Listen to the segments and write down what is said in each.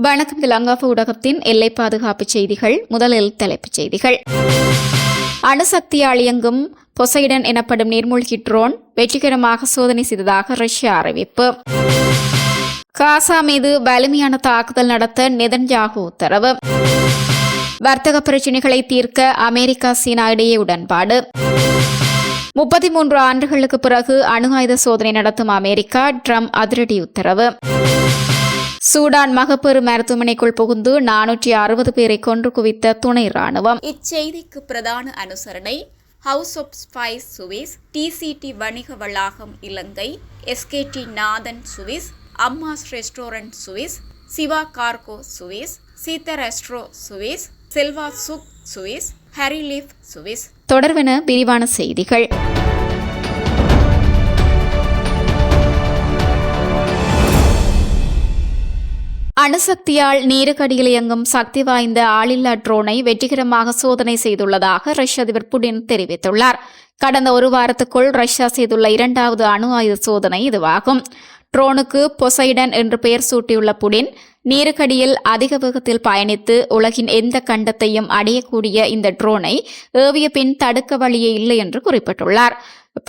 வணக்கம். திலங்காஃபு ஊடகத்தின் எல்லை பாதுகாப்பு செய்திகள். முதலில் தலைப்புச் செய்திகள். அணுசக்தியால் இயங்கும் பொசைடன் எனப்படும் நீர்மூழ்கி ட்ரோன் வெற்றிகரமாக சோதனை செய்ததாக ரஷ்யா அறிவிப்பு. காசா மீது வலிமையான தாக்குதல் நடத்த நெதன்யாகு உத்தரவு. வர்த்தக பிரச்சினைகளை தீர்க்க அமெரிக்கா சீனா இடையே உடன்பாடு. முப்பத்தி மூன்று ஆண்டுகளுக்கு பிறகு அணு ஆயுத சோதனை நடத்தும் அமெரிக்கா ட்ரம்ப் அதிரடி உத்தரவு. சூடான் மகப்பேறு மருத்துவமனைக்குள் புகுந்து நானூற்றி அறுபது பேரை கொன்று குவித்த துணை ராணுவம். இச்செய்திக்கு பிரதான அனுசரணை house of spice Swiss DCT வணிக வளாகம் இலங்கை SKD Nathan Swiss Amma's restaurant Swiss Siva cargo Swiss Seetha resto Swiss Selva சுக் சுவிஸ் ஹரிலீஃப் சுவிஸ் தொடர்வென விரிவான செய்திகள். அணுசக்தியால் நீருக்கடியில் இயங்கும் சக்தி வாய்ந்த ஆளில்லா ட்ரோனை வெற்றிகரமாக சோதனை செய்துள்ளதாக ரஷ்ய அதிபர் புடின் தெரிவித்துள்ளார். கடந்த ஒரு வாரத்துக்குள் ரஷ்யா செய்துள்ள இரண்டாவது அணு ஆயுத சோதனை இதுவாகும். ட்ரோனுக்கு பொசைடன் என்று பெயர் சூட்டியுள்ள புடின் நீருக்கடியில் அதிக வேகத்தில் பயணித்து உலகின் எந்த கண்டத்தையும் அடையக்கூடிய இந்த ட்ரோனை ஏவிய பின் தடுக்க வழியே இல்லை என்று குறிப்பிட்டுள்ளார்.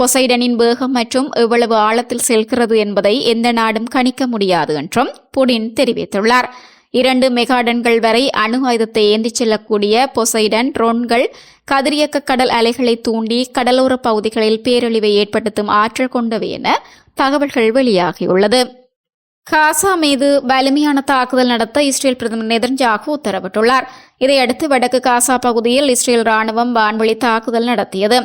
பொசைடனின் வேகம் மற்றும் எவ்வளவு ஆழத்தில் செல்கிறது என்பதை எந்த நாடும் கணிக்க முடியாது என்றும் புடின் தெரிவித்துள்ளார். இரண்டு மெகாடன்கள் வரை அணு ஆயுதத்தை ஏந்திச் செல்லக்கூடிய பொசைடன் ட்ரோன்கள் கதிரியக்க கடல் அலைகளை தூண்டி கடலோர பகுதிகளில் பேரழிவை ஏற்படுத்தும் ஆற்றல் கொண்டவை என தகவல்கள் வெளியாகியுள்ளது. காசா மீது வலிமையான தாக்குதல் நடத்த இஸ்ரேல் பிரதமர் நெதன்ஜாகு உத்தரவிட்டுள்ளார். இதையடுத்து வடக்கு காசா பகுதியில் இஸ்ரேல் ராணுவம் வான்வழி தாக்குதல் நடத்தியது.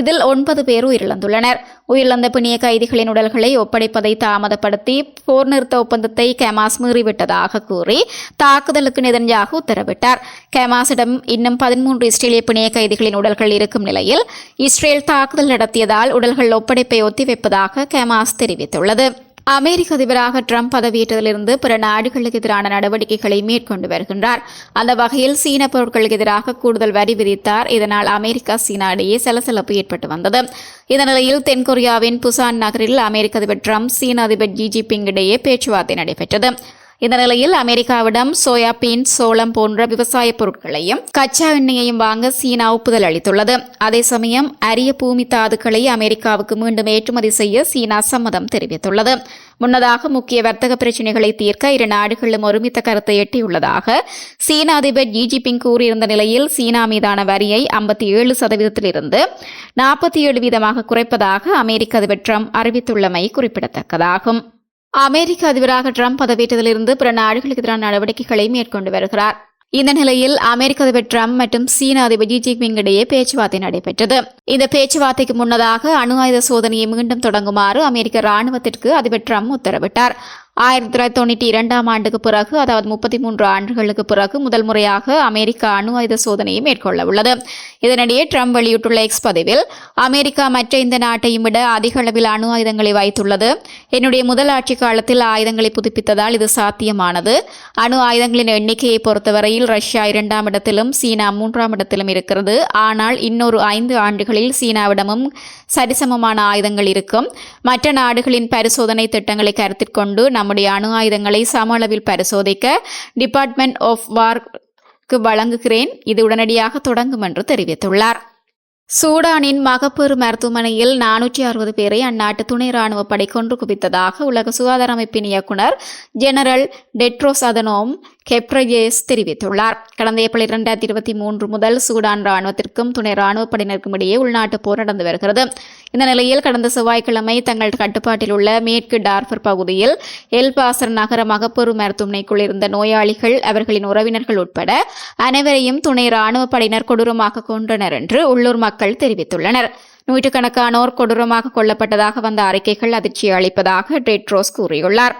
இதில் ஒன்பது பேர் உயிரிழந்துள்ளனர். உயிரிழந்த பிணிய கைதிகளின் உடல்களை ஒப்படைப்பதை தாமதப்படுத்தி போர் நிறுத்த ஒப்பந்தத்தை கமாஸ் மீறிவிட்டதாக கூறி தாக்குதலுக்கு நெதன்ஜாக உத்தரவிட்டார். கமாஸிடம் இன்னும் பதிமூன்று இஸ்ரேலிய பிணைய கைதிகளின் உடல்கள் இருக்கும் நிலையில் இஸ்ரேல் தாக்குதல் நடத்தியதால் உடல்கள் ஒப்படைப்பை ஒத்திவைப்பதாக கமாஸ் தெரிவித்துள்ளது. அமெரிக்க அதிபராக ட்ரம்ப் பதவியேற்றதிலிருந்து பிற நாடுகளுக்கு எதிரான நடவடிக்கைகளை மேற்கொண்டு வருகின்றார். அந்த வகையில் சீன பொருட்களுக்கு எதிராக கூடுதல் வரி விதித்தார். இதனால் அமெரிக்கா சீனா இடையே சலசலப்பு ஏற்பட்டு வந்தது. இந்த நிலையில் தென்கொரியாவின் புசான் நகரில் அமெரிக்க அதிபர் ட்ரம்ப் சீன அதிபர் ஜி ஜிபிங் இடையே பேச்சுவார்த்தை நடைபெற்றது. இந்த நிலையில் அமெரிக்காவிடம் சோயாபீன் சோளம் போன்ற விவசாய பொருட்களையும் கச்சா எண்ணெயையும் வாங்க சீனா ஒப்புதல் அளித்துள்ளது. அதே சமயம் அரிய பூமி தாதுக்களை அமெரிக்காவுக்கு மீண்டும் ஏற்றுமதி செய்ய சீனா சம்மதம் தெரிவித்துள்ளது. முன்னதாக முக்கிய வர்த்தக பிரச்சினைகளை தீர்க்க இரு நாடுகளும் ஒருமித்த கருத்தை எட்டியுள்ளதாக சீன அதிபர் ஜி ஜிபிங் கூறியிருந்த நிலையில் சீனா மீதான வரியை ஐம்பத்தி ஏழு சதவீதத்திலிருந்து நாற்பத்தி ஏழு வீதமாக குறைப்பதாக அமெரிக்க அதிபர் ட்ரம்ப் அறிவித்துள்ளமை குறிப்பிடத்தக்கதாகும். அமெரிக்க அதிபராக ட்ரம்ப் பதவியேற்றதிலிருந்து பிற நாடுகளுக்கு எதிரான நடவடிக்கைகளை மேற்கொண்டு வருகிறார். இந்த நிலையில் அமெரிக்க அதிபர் ட்ரம்ப் மற்றும் சீன அதிபர் ஜி ஜின்பிங் இடையே பேச்சுவார்த்தை நடைபெற்றது. இந்த பேச்சுவார்த்தைக்கு முன்னதாக அணு ஆயுத சோதனையை மீண்டும் தொடங்குமாறு அமெரிக்க ராணுவத்திற்கு அதிபர் ட்ரம்ப் உத்தரவிட்டார். ஆயிரத்தி தொள்ளாயிரத்தி தொண்ணூற்றி இரண்டாம் ஆண்டுக்கு பிறகு அதாவது முப்பத்தி மூன்று ஆண்டுகளுக்கு பிறகு முதல் முறையாக அமெரிக்கா அணு ஆயுத சோதனையை மேற்கொள்ள உள்ளது. இதனிடையே ட்ரம்ப் வெளியிட்டுள்ள எக்ஸ் பதிவில் அமெரிக்கா மற்ற இந்த நாட்டையும் விட அதிக அளவில் அணு ஆயுதங்களை வைத்துள்ளது. என்னுடைய முதல் ஆட்சி காலத்தில் ஆயுதங்களை புதுப்பித்ததால் இது சாத்தியமானது. அணு ஆயுதங்களின் எண்ணிக்கையை பொறுத்தவரையில் ரஷ்யா இரண்டாம் இடத்திலும் சீனா மூன்றாம் இடத்திலும் இருக்கிறது. ஆனால் இன்னொரு ஐந்து ஆண்டுகளில் சீனாவிடமும் சரிசமமான ஆயுதங்கள் இருக்கும். மற்ற நாடுகளின் பரிசோதனை திட்டங்களை கருத்தில் கொண்டு நம்முடைய அணு ஆயுதங்களை சம அளவில் பரிசோதிக்க டிபார்ட்மெண்ட் ஆஃப் வார்க்கு வழங்குகிறேன். இது உடனடியாக தொடங்கும் என்று தெரிவித்துள்ளார். சூடானின் மகப்பேறு மருத்துவமனையில் நானூற்றி அறுபது பேரை அந்நாட்டு துணை ராணுவ படை கொன்று குவித்ததாக உலக சுகாதார அமைப்பின் இயக்குநர் ஜெனரல் டெட்ரோஸ் அதனோம் கெப்ரஜேஸ் தெரிவித்துள்ளார். கடந்த ஏப்ரல் இரண்டாயிரத்தி இருபத்தி மூன்று முதல் சூடான் ராணுவத்திற்கும் துணை ராணுவ படையினருக்கும் இடையே உள்நாட்டு போர் நடந்து வருகிறது. இந்த நிலையில் கடந்த செவ்வாய்க்கிழமை தங்கள் கட்டுப்பாட்டில் உள்ள மேற்கு டார்பர் பகுதியில் எல்பாசர் நகர மகப்பேறு மருத்துவமனைக்குள் இருந்த நோயாளிகள் அவர்களின் உறவினர்கள் உட்பட அனைவரையும் துணை ராணுவ படையினர் கொடூரமாக கொன்றனர் என்று உள்ளூர் மக்கள் தெரிவித்துள்ளனர். நூற்றுக்கணக்கானோர் கொடூரமாக கொல்லப்பட்டதாக வந்த அறிக்கைகள் அதிர்ச்சி அளிப்பதாக டெட்ரோஸ் கூறியுள்ளார்.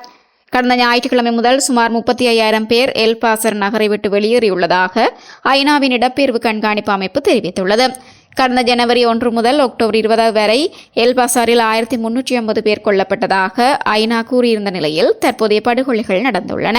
கடந்த ஞாயிற்றுக்கிழமை முதல் சுமார் முப்பத்தி ஐயாயிரம் பேர் எல்பாசர் நகரை விட்டு வெளியேறியுள்ளதாக ஐநாவின் இடப்பெயர்வு கண்காணிப்பு அமைப்பு தெரிவித்துள்ளது. கடந்த ஜனவரி ஒன்று முதல் அக்டோபர் இருபது வரை எல்பாசாரில் ஆயிரத்தி முன்னூற்றி ஐம்பது பேர் கொல்லப்பட்டதாக ஐநா கூறியிருந்த நிலையில் தற்போதைய படுகொலைகள் நடந்துள்ளன.